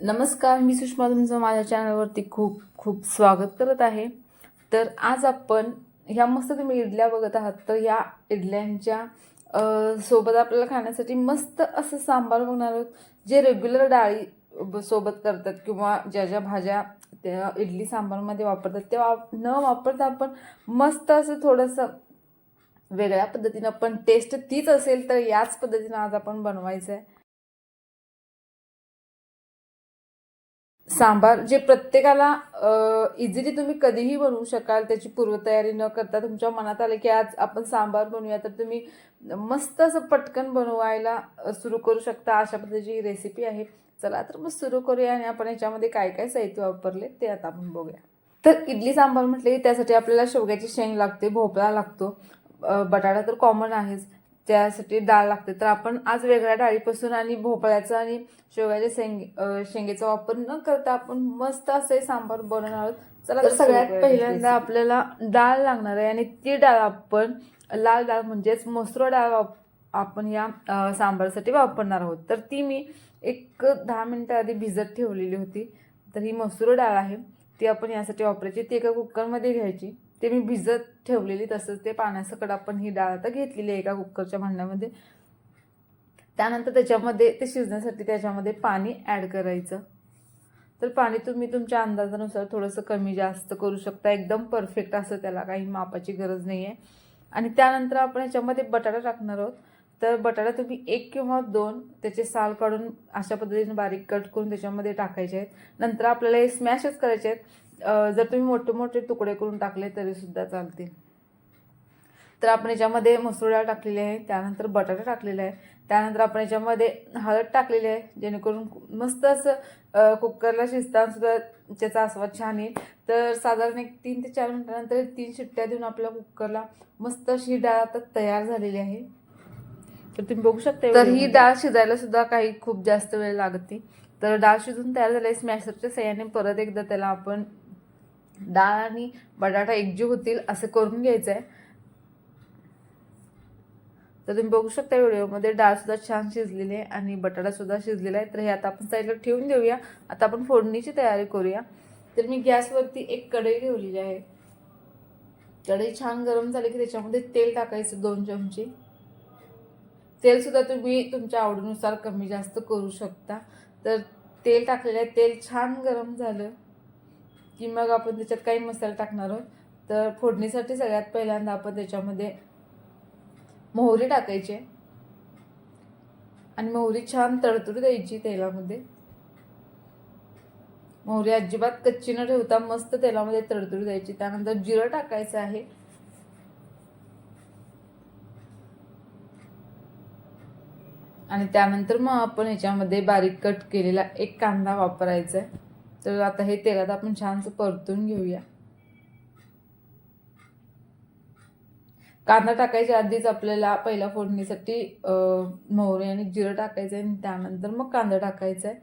नमस्कार मी सुषमा तुमचं माझ्या चॅनलवरती खूप खूप स्वागत करत आहे. तर आज आपण ह्या मस्त तुम्ही इडल्या बघत आहात तर या इडल्यांच्या सोबत आपल्याला खाण्यासाठी मस्त असं सांबार बघणार आहोत जे रेग्युलर डाळी ब- सोबत करतात किंवा ज्या ज्या भाज्या त्या इडली सांबारमध्ये वापरतात ते वाप न वापरता आपण मस्त असं थोडंसं वेगळ्या पद्धतीनं पण टेस्ट तीच असेल तर याच पद्धतीनं आज आपण बनवायचं आहे सांबार जे प्रत्येकाला इझिली तुम्ही कधीही बनवू शकाल त्याची पूर्वतयारी न करता तुमच्या मनात आलं की आज आपण सांबार बनवूया तर तुम्ही मस्त असं पटकन बनवायला सुरू करू शकता. अशा पद्धतीची ही रेसिपी आहे. चला तर मग सुरू करूया आणि आपण याच्यामध्ये काय काय साहित्य वापरले ते आता आपण बघूया. तर इडली सांबार म्हटले त्यासाठी आपल्याला शेवग्याची शेंग लागते भोपळा लागतो. बटाटा तर कॉमन आहेच. त्यासाठी डाळ लागते. तर आपण आज वेगळ्या डाळीपासून आणि भोपळ्याचा आणि शेवग्याच्या शेंग शेंगेचा वापर न करता आपण मस्त असे सांबार बनवणार आहोत. चला तर सगळ्यात पहिल्यांदा आपल्याला डाळ लागणार आहे आणि ती डाळ आपण लाल डाळ म्हणजेच मसूर डाळ वाप- आपण या सांबारसाठी वापरणार आहोत. तर ती मी एक दहा मिनटं आधी भिजत ठेवलेली होती. तर ही मसूर डाळ आहे. ती आपण यासाठी वापरायची. ती एका कुकरमध्ये घ्यायची. ते मी भिजत ठेवलेली तसंच ते पाण्यासकट आपण ही डाळ आता घेतलेली आहे एका कुकरच्या भांड्यामध्ये. त्यानंतर त्याच्यामध्ये ते शिजण्यासाठी त्याच्यामध्ये पाणी ॲड करायचं. तर पाणी तुम्ही तुमच्या अंदाजानुसार थोडंसं कमी जास्त करू शकता. एकदम परफेक्ट असं त्याला काही मापाची गरज नाही आहे आणि त्यानंतर आपण याच्यामध्ये बटाटा टाकणार आहोत. तर बटाटा तुम्ही एक किंवा दोन त्याचे साल काढून अशा पद्धतीने बारीक कट करून त्याच्यामध्ये टाकायचे आहेत. नंतर आपल्याला हे स्मॅशच करायचे आहेत. जर तुम्ही मोठे मोठे तुकडे करून टाकले तरीसुद्धा चालतील. तर आपण याच्यामध्ये मसूर डाळ टाकलेली आहे त्यानंतर बटाटा टाकलेला आहे त्यानंतर आपण याच्यामध्ये हळद टाकलेली आहे जेणेकरून मस्त असं कुकरला शिजताना सुद्धा त्याचा आस्वाद छान येईल. तर साधारण एक तीन ते चार मिनिटानंतर तीन शिट्ट्या देऊन आपल्या कुकरला मस्त अशी ही डाळ आता तयार झालेली आहे. तर तुम्ही बघू शकता तर ही डाळ शिजायला सुद्धा काही खूप जास्त वेळ लागते तर डाळ शिजून तयार झाली स्मॅशरच्या सहाय्याने परत एकदा त्याला आपण डाळ आणि बटाटा एकजीव होतील असं करून घ्यायचं आहे तर तुम्ही बघू शकता व्हिडिओमध्ये डाळसुद्धा छान शिजलेली आहे आणि बटाटासुद्धा शिजलेला आहे. तर हे आता आपण साईडला ठेवून देऊया. आता आपण फोडणीची तयारी करूया. तर मी गॅसवरती एक कढई ठेवलेली आहे. कढई छान गरम झाली की त्याच्यामध्ये तेल टाकायचं दोन चमचे. तेलसुद्धा तुम्ही तुमच्या आवडीनुसार कमी जास्त करू शकता. तर तेल टाकलेलं आहे. तेल छान गरम झालं. की मग आपण त्याच्यात काही मसाला टाकणार आहोत. तर फोडणीसाठी सगळ्यात पहिल्यांदा आपण त्याच्यामध्ये मोहरी टाकायची. आहे. आणि मोहरी छान तडतडू द्यायची तेलामध्ये. मोहरी अजिबात कच्ची न ठेवता मस्त तेलामध्ये तडतडू द्यायची. त्यानंतर जिरं टाकायचं आहे. आणि त्यानंतर मग आपण याच्यामध्ये बारीक कट केलेला एक कांदा वापरायचा आहे. तर आता हे तेलात आपण छानसं परतून घेऊया. कांदा टाकायच्या आधीच आपल्याला पहिला फोडणीसाठी मोहरी आणि जिरं टाकायचं आहे आणि त्यानंतर मग कांदा टाकायचा आहे.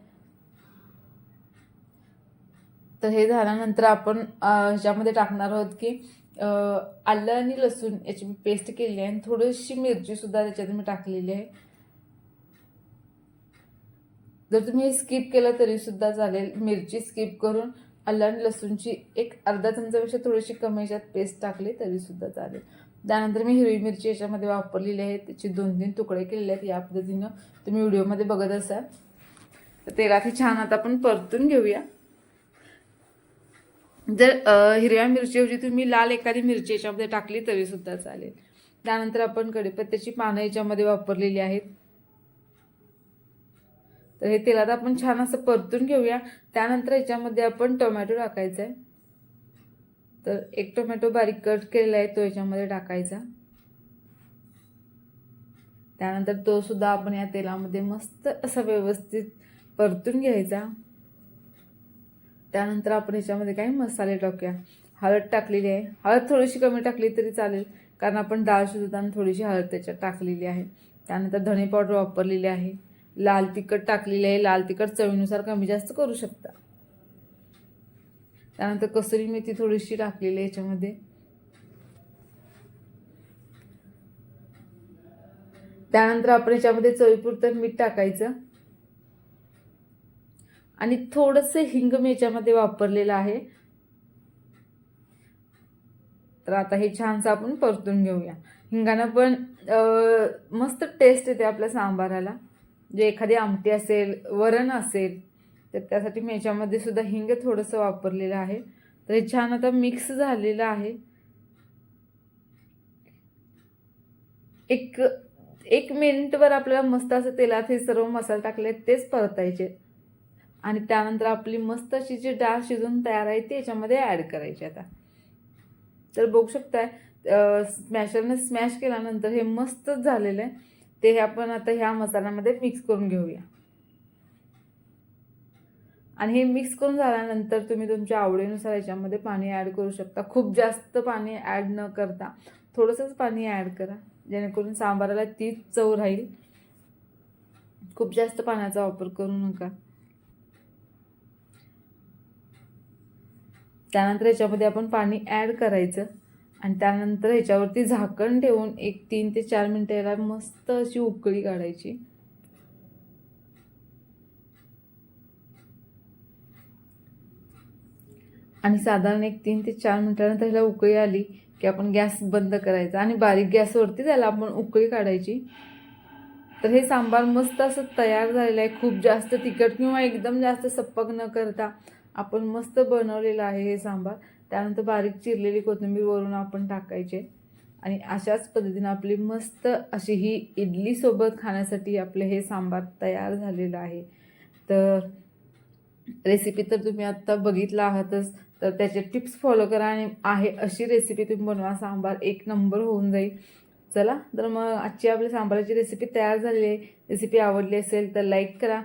तर हे झाल्यानंतर आपण ह्याच्यामध्ये टाकणार आहोत की आलं आणि लसूण याची मी पेस्ट केली आहे आणि थोडीशी मिरची सुद्धा त्याच्यात मी टाकलेली आहे. जर तुम्ही हे स्किप केलं तरी सुद्धा चालेल. मिरची स्किप करून आलं आणि लसूणची एक अर्धा चमचापेक्षा थोडीशी कमी याच्यात पेस्ट टाकली तरी सुद्धा चालेल. त्यानंतर मी हिरवी मिरची याच्यामध्ये वापरलेली आहे. त्याचे दोन तीन तुकडे केलेले आहेत. या पद्धतीनं तुम्ही व्हिडिओमध्ये बघत असाल. तर तेलात हे छान आता आपण परतून घेऊया. जर हिरव्या मिरचीऐवजी तुम्ही लाल एखादी मिरची याच्यामध्ये टाकली तरी सुद्धा चालेल. त्यानंतर आपण कढीपत्त्याची पानं याच्यामध्ये वापरलेली आहेत. तर हे तेलात आपण छान असं परतून घेऊया. त्यानंतर याच्यामध्ये आपण टोमॅटो टाकायचा आहे तर एक टोमॅटो बारीक कट केलेला आहे तो याच्यामध्ये टाकायचा. त्यानंतर तो सुद्धा आपण या तेलामध्ये मस्त असा व्यवस्थित परतून घ्यायचा. त्यानंतर आपण याच्यामध्ये काही मसाले टाकूया. हळद टाकलेली आहे. हळद थोडीशी कमी टाकली तरी चालेल कारण आपण डाळ शिजवताना थोडीशी हळद त्याच्यात टाकलेली आहे. त्यानंतर धणे पावडर वापरलेली आहे. लाल तिखट टाकलेलं आहे लाल तिखट चवीनुसार कमी जास्त करू शकता. त्यानंतर कसुरी मेथी थोडीशी टाकलेली आहे याच्यामध्ये. त्यानंतर आपण याच्यामध्ये चवीपुरतं मीठ टाकायचं. आणि थोडंसं हिंग मी याच्यामध्ये वापरलेलं आहे. तर आता हे छानसं आपण परतून घेऊया. हिंगानं पण मस्त टेस्ट येते आपल्या सांबाराला. जे एखादी आमटी असेल वरण असेल तर त्यासाठी मी याच्यामध्ये सुद्धा हिंग थोडंसं वापरलेलं आहे. तर हे छान आता मिक्स झालेलं आहे. एक एक मिनिटभर आपल्याला मस्त असं तेलात हे सर्व मसाले टाकले तेच परतायचे. आणि त्यानंतर आपली मस्त अशी जी डाळ शिजून तयार आहे ती याच्यामध्ये ॲड करायची आता. तर बघू शकताय स्मॅशरने स्मॅश केल्यानंतर हे मस्तच झालेलं आहे. ते हे आपण आता ह्या मसाल्यामध्ये मिक्स करून घेऊया. आणि हे मिक्स करून झाल्यानंतर तुम्ही तुमच्या आवडीनुसार याच्यामध्ये पाणी ॲड करू शकता. खूप जास्त पाणी ॲड न करता थोडंसंच पाणी ॲड करा. जेणेकरून सांबाराला तीच चव राहील. खूप जास्त पाण्याचा वापर करू नका. त्यानंतर याच्यामध्ये आपण पाणी ॲड करायचं. आणि त्यानंतर ह्याच्यावरती झाकण ठेवून एक तीन ते चार मिनटं याला मस्त अशी उकळी काढायची. आणि साधारण एक तीन ते चार मिनटानंतर ह्याला उकळी आली की आपण गॅस बंद करायचा आणि बारीक गॅसवरती त्याला आपण उकळी काढायची. तर हे सांबार मस्त असं तयार झालेलं आहे. खूप जास्त तिखट किंवा एकदम जास्त सप्पक न करता आपण मस्त बनवलेलं आहे हे सांबार. त्यानंतर बारीक चिरलेली कोथिंबीर वरून आपण टाकायचे. आणि अशाच पद्धतीनं आपली मस्त अशी ही इडलीसोबत खाण्यासाठी आपले हे सांबार तयार झालेलं आहे. तर रेसिपी तर तुम्ही आत्ता बघितला आहातच तर त्याचे टिप्स फॉलो करा आणि आहे अशी रेसिपी तुम्ही बनवा सांबार एक नंबर होऊन जाईल. चला तर मग आजची आपली सांबाराची रेसिपी तयार झालेली आहे. रेसिपी आवडली असेल तर लाईक करा